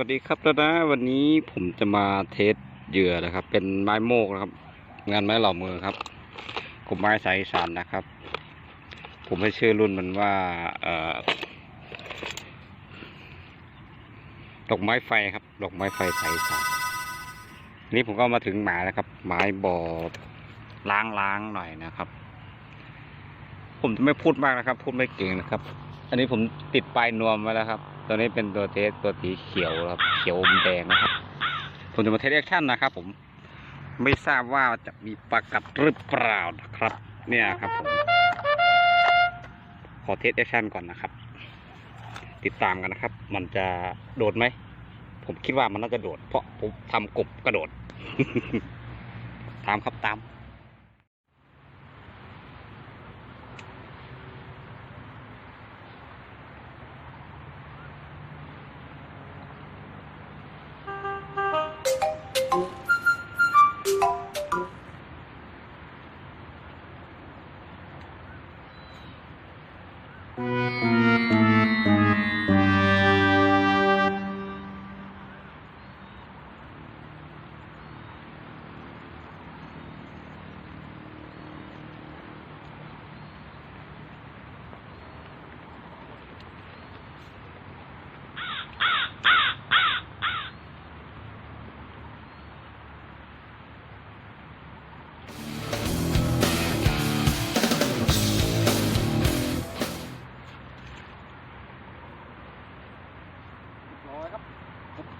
วัสดีครับนะ วันนี้ผมจะมาเทสเหยื่อนะครับ เป็นไม้โมกนะครับ งานไม้เหล่ามือครับกลุ่มไม้สายสานนะครับ ผมให้ชื่อรุ่นมันว่าดอกไม้ไฟครับดอกไม้ไฟสายสานนี้ผมก็มาถึงหมาแล้วครับ ไม้บอล้างๆหน่อยนะครับ ผมจะไม่พูดมากนะครับ พูดไม่เก่งนะครับ อันนี้ผมติดปลายนวมไว้แล้วครับ ตัวนี้เป็นตัวเทสตัวสีเขียวครับเขียวอมแดงนะครับผมจะมาเทสแอคชั่นนะครับ ผม ไม่ทราบว่าจะมีปลากัดหรือเปล่านะครับ เนี่ยครับผมขอเทสแอคชั่นก่อนนะครับ ติดตามกันนะครับ มันจะโดดไหมผมคิดว่ามันน่าจะโดด เพราะผมทำกบกระโดด ตามครับตาม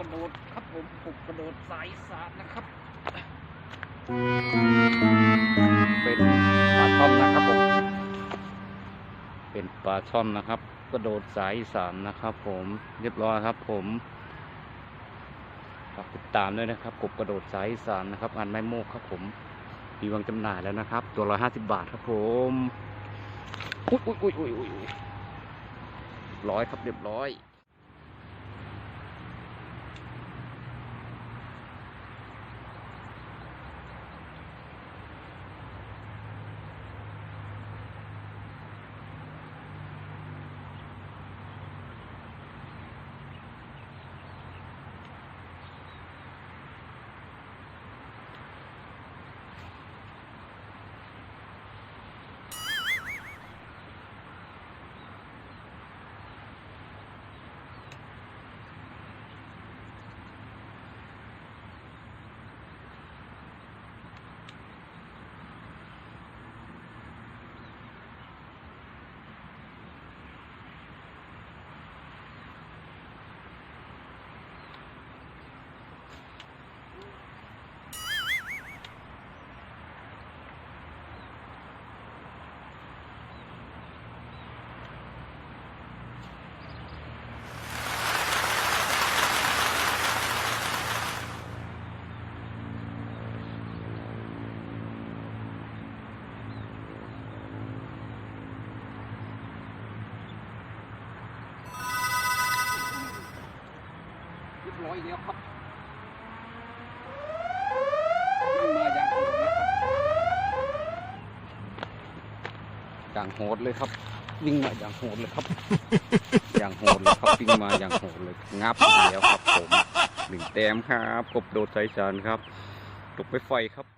ระโดดครับผมผมกระโดดสายสาดนะครับ เป็นปลาช่อนนะครับผม เป็นปลาช่อนนะครับ กระโดดสายสานนะครับ ผมเรียบร้อยครับ ผมฝากติดตามด้วยนะครับกบกระโดดสายสานนะครับงานไม้โมกครับ ผมมีวางจำหน่ายแล้วนะครับ ตัวร้อยห้าสิบบาทครับผมอุ้ยอุ้ยอุ้ยอุ้ยอุ้ยร้อยครับเรียบร้อย เร้อยแล้วครับมาอย่างโหดเลยครับอย่างโหดเลยครับ วิ่งมาอย่างโหดเลยครับ อย่างโหดเลยครับวิ่งมาอย่างโหดเลยงับแล้วครับผมหนึ่งแต้มครับกบโดดสายสานครับตกไปไฟครับ